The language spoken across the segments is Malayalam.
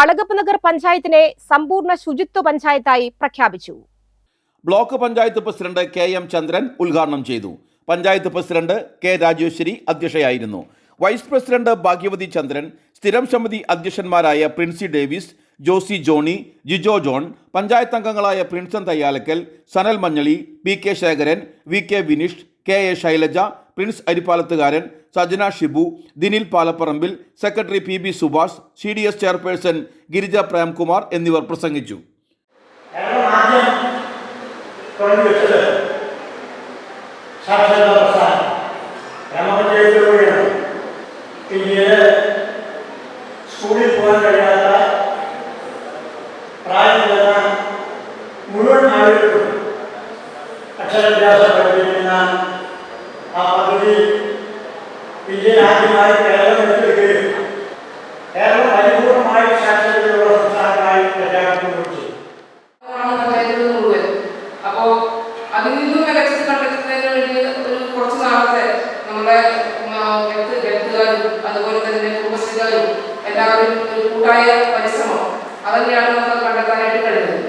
അളഗപ്പ് നഗർ പഞ്ചായത്തിനെ സമ്പൂർണ ശുചിത്വ പഞ്ചായത്തായി പ്രഖ്യാപിച്ചു. Block panchayat president K M Chandran ഉദ്ഘാടനം ചെയ്തു. പഞ്ചായത്ത് പ്രസിഡന്റ് കെ രാജേശ്വരി അധ്യക്ഷയായിരുന്നു. വൈസ് പ്രസിഡന്റ് ഭാഗ്യവതി ചന്ദ്രൻ സ്ഥിരം സമിതി അധ്യക്ഷന്മാരായ പ്രിൻസി ഡേവിസ് ജോസി ജോണി ജിജോ ജോൺ പഞ്ചായത്ത് അംഗങ്ങളായ Prinson Thayyalakkal Sanal Manjali P K Sekharan V K Vinish K A Shailaja Prince Arippalathukaran Sajana Shibu Dinil Palaparambil secretary P B Subhash C D S chairperson Girija Premkumar എന്നിവർ പ്രസംഗിച്ചു. സ്കൂളിൽ പ്രായം മുഴുവൻ ആളുകൾക്കും അക്ഷരാഭ്യാസം പഠിപ്പിക്കുന്ന നമ്മുടെ എഴുത്ത് എഴുത്തുകാരും അതുപോലെ തന്നെ കുടുംബശ്രീകാരും എല്ലാവരും ഒരു കൂട്ടായ പരിശ്രമം. അതന്നെയാണ് നമുക്ക് കണ്ടെത്താനായിട്ട് കഴിയുന്നത്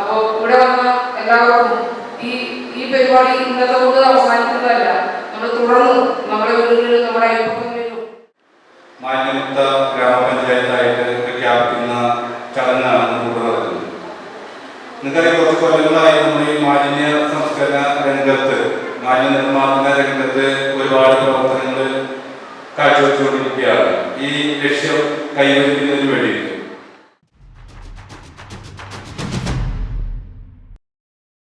അപ്പോൾ ഇവിടെ വന്ന എല്ലാവർക്കും ഈ ഈ പരിപാടി ഇന്നത്തെ കൊണ്ട് അവസാനിക്കുന്നതല്ല. നമ്മൾ തുടർന്ന് നമ്മുടെ വീടുകളിൽ നമ്മുടെ മാന്യമുക്ത ഗ്രാമപഞ്ചായത്തായിട്ട് പ്രഖ്യാപിക്കുന്ന ചടങ്ങാണ് നമുക്ക് നടക്കുന്നത്. നിങ്ങൾക്കറിയാം കുറച്ച് കൊല്ലങ്ങളായി നമ്മുടെ ഈ മാലിന്യ സംസ്കരണ രംഗത്ത് മാലിന്യ നിർമ്മാർജന രംഗത്ത് ഒരുപാട് പ്രവർത്തനങ്ങൾ കാഴ്ചവെച്ചുകൊണ്ടിരിക്കുകയാണ്. ഈ ലക്ഷ്യം കൈവരിക്കുന്നതിന് വേണ്ടി